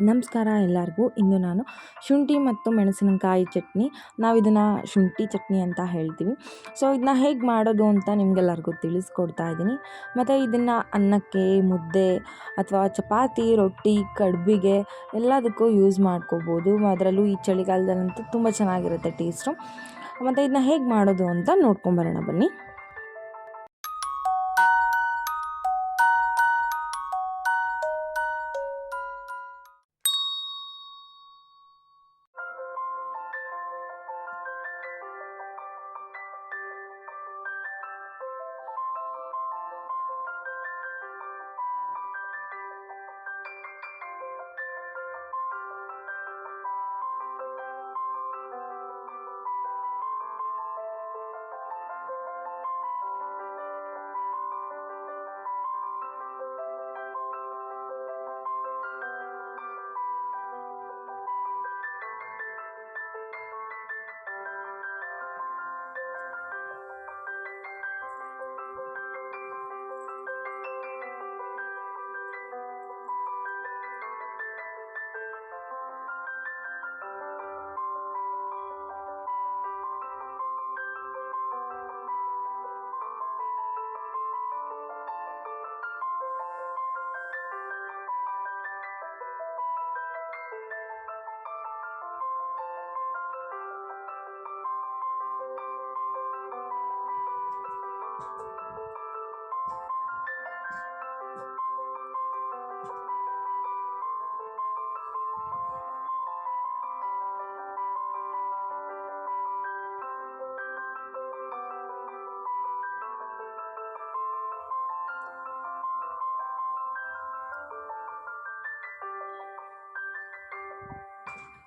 ನಮಸ್ಕಾರ ಎಲ್ಲರಿಗೂ. ಇಂದು ನಾನು ಶುಂಠಿ ಮತ್ತು ಮೆಣಸಿನಕಾಯಿ ಚಟ್ನಿ. ನಾವು ಇದನ್ನು ಶುಂಠಿ ಚಟ್ನಿ ಅಂತ ಹೇಳ್ತೀವಿ. ಸೊ ಇದನ್ನ ಹೇಗೆ ಮಾಡೋದು ಅಂತ ನಿಮಗೆಲ್ಲರಿಗೂ ತಿಳಿಸ್ಕೊಡ್ತಾ ಇದ್ದೀನಿ. ಮತ್ತು ಇದನ್ನು ಅನ್ನಕ್ಕೆ, ಮುದ್ದೆ ಅಥವಾ ಚಪಾತಿ, ರೊಟ್ಟಿ, ಕಡುಬಿಗೆ ಎಲ್ಲದಕ್ಕೂ ಯೂಸ್ ಮಾಡ್ಕೋಬೋದು. ಅದರಲ್ಲೂ ಈ ಚಳಿಗಾಲದಲ್ಲಂತೂ ತುಂಬ ಚೆನ್ನಾಗಿರುತ್ತೆ ಟೇಸ್ಟು. ಮತ್ತು ಇದನ್ನ ಹೇಗೆ ಮಾಡೋದು ಅಂತ ನೋಡ್ಕೊಂಬರೋಣ ಬನ್ನಿ.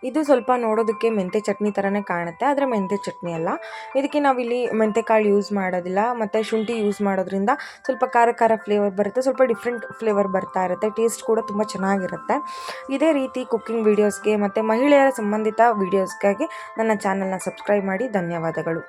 ಇದು ಸ್ವಲ್ಪ ನೋಡೋದಕ್ಕೆ ಮೆಂತೆ ಚಟ್ನಿ ಥರನೇ ಕಾಣುತ್ತೆ, ಆದರೆ ಮೆಂತೆ ಚಟ್ನಿ ಅಲ್ಲ. ಇದಕ್ಕೆ ನಾವಿಲ್ಲಿ ಕಾಳು ಯೂಸ್ ಮಾಡೋದಿಲ್ಲ, ಮತ್ತು ಶುಂಠಿ ಯೂಸ್ ಮಾಡೋದ್ರಿಂದ ಸ್ವಲ್ಪ ಖಾರ ಖಾರ ಫ್ಲೇವರ್ ಬರುತ್ತೆ, ಸ್ವಲ್ಪ ಡಿಫ್ರೆಂಟ್ ಫ್ಲೇವರ್ ಬರ್ತಾ ಇರುತ್ತೆ ಟೇಸ್ಟ್ ಕೂಡ ತುಂಬ ಚೆನ್ನಾಗಿರುತ್ತೆ. ಇದೇ ರೀತಿ ಕುಕ್ಕಿಂಗ್ ವೀಡಿಯೋಸ್ಗೆ ಮತ್ತು ಮಹಿಳೆಯರ ಸಂಬಂಧಿತ ವೀಡಿಯೋಸ್ಗಾಗಿ ನನ್ನ ಚಾನಲ್ನ ಸಬ್ಸ್ಕ್ರೈಬ್ ಮಾಡಿ, ಧನ್ಯವಾದಗಳು.